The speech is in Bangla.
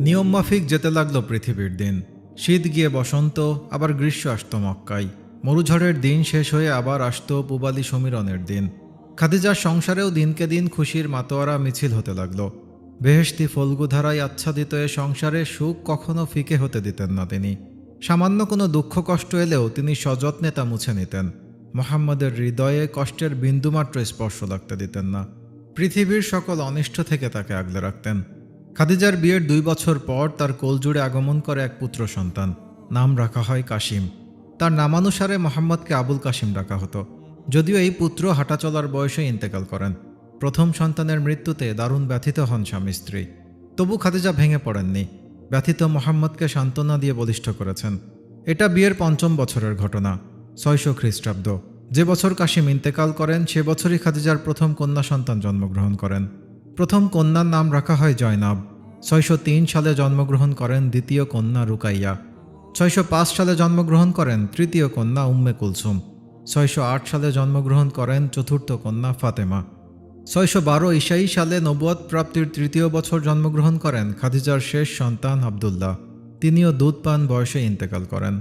নিয়মমাফিক যেতে লাগল পৃথিবীর দিন। শীত গিয়ে বসন্ত, আবার গ্রীষ্ম আসত মক্কায়। মরুঝড়ের দিন শেষ হয়ে আবার আসত পুবালি সমীরণের দিন। খাদিজার সংসারেও দিনকে দিন খুশির মাতোয়ারা মিছিল হতে লাগল। বেহেশতি ফলগুধারায় আচ্ছাদিত এ সংসারে সুখ কখনো ফিকে হতে দিতেন না তিনি। সামান্য কোনো দুঃখ কষ্ট এলেও তিনি সযত্নে তা মুছে নিতেন। মোহাম্মদের হৃদয়ে কষ্টের বিন্দুমাত্র স্পর্শ লাগতে দিতেন না। পৃথিবীর সকল অনিষ্ট থেকে তাকে আগলে রাখতেন। খাদিজার বিয়ের দুই বছর পর তার কোলজুড়ে আগমন করে এক পুত্র সন্তান। নাম রাখা হয় কাশিম। তার নামানুসারে মোহাম্মদকে আবুল কাশিম ডাকা হতো। যদিও এই পুত্র হাঁটাচলার বয়সে ইন্তেকাল করেন। প্রথম সন্তানের মৃত্যুতে দারুণ ব্যথিত হন স্বামী স্ত্রী। তবু খাদিজা ভেঙে পড়েননি। ব্যথিত মোহাম্মদকে সান্ত্বনা দিয়ে বলিষ্ঠ করেছেন। এটা বিয়ের পঞ্চম বছরের ঘটনা, ছয়শো খ্রিস্টাব্দ। যে বছর কাশিম ইন্তেকাল করেন, সে বছরই খাদিজার প্রথম কন্যা সন্তান জন্মগ্রহণ করেন। প্রথম কন্যার নাম রাখা হয় জয়নাব। ছয়শো তিন সালে জন্মগ্রহণ করেন দ্বিতীয় কন্যা রুকাইয়া। ছয়শো পাঁচ সালে জন্মগ্রহণ করেন তৃতীয় কন্যা উম্মে কুলসুম। ছয়শো আট সালে জন্মগ্রহণ করেন চতুর্থ কন্যা ফাতেমা। ছয়শো বারো ইসাই সালে নবুয়াদ প্রাপ্তির তৃতীয় বছর জন্মগ্রহণ করেন খাদিজার শেষ সন্তান আবদুল্লাহ। তিনিও দুধ পান বয়সে ইন্তেকাল করেন।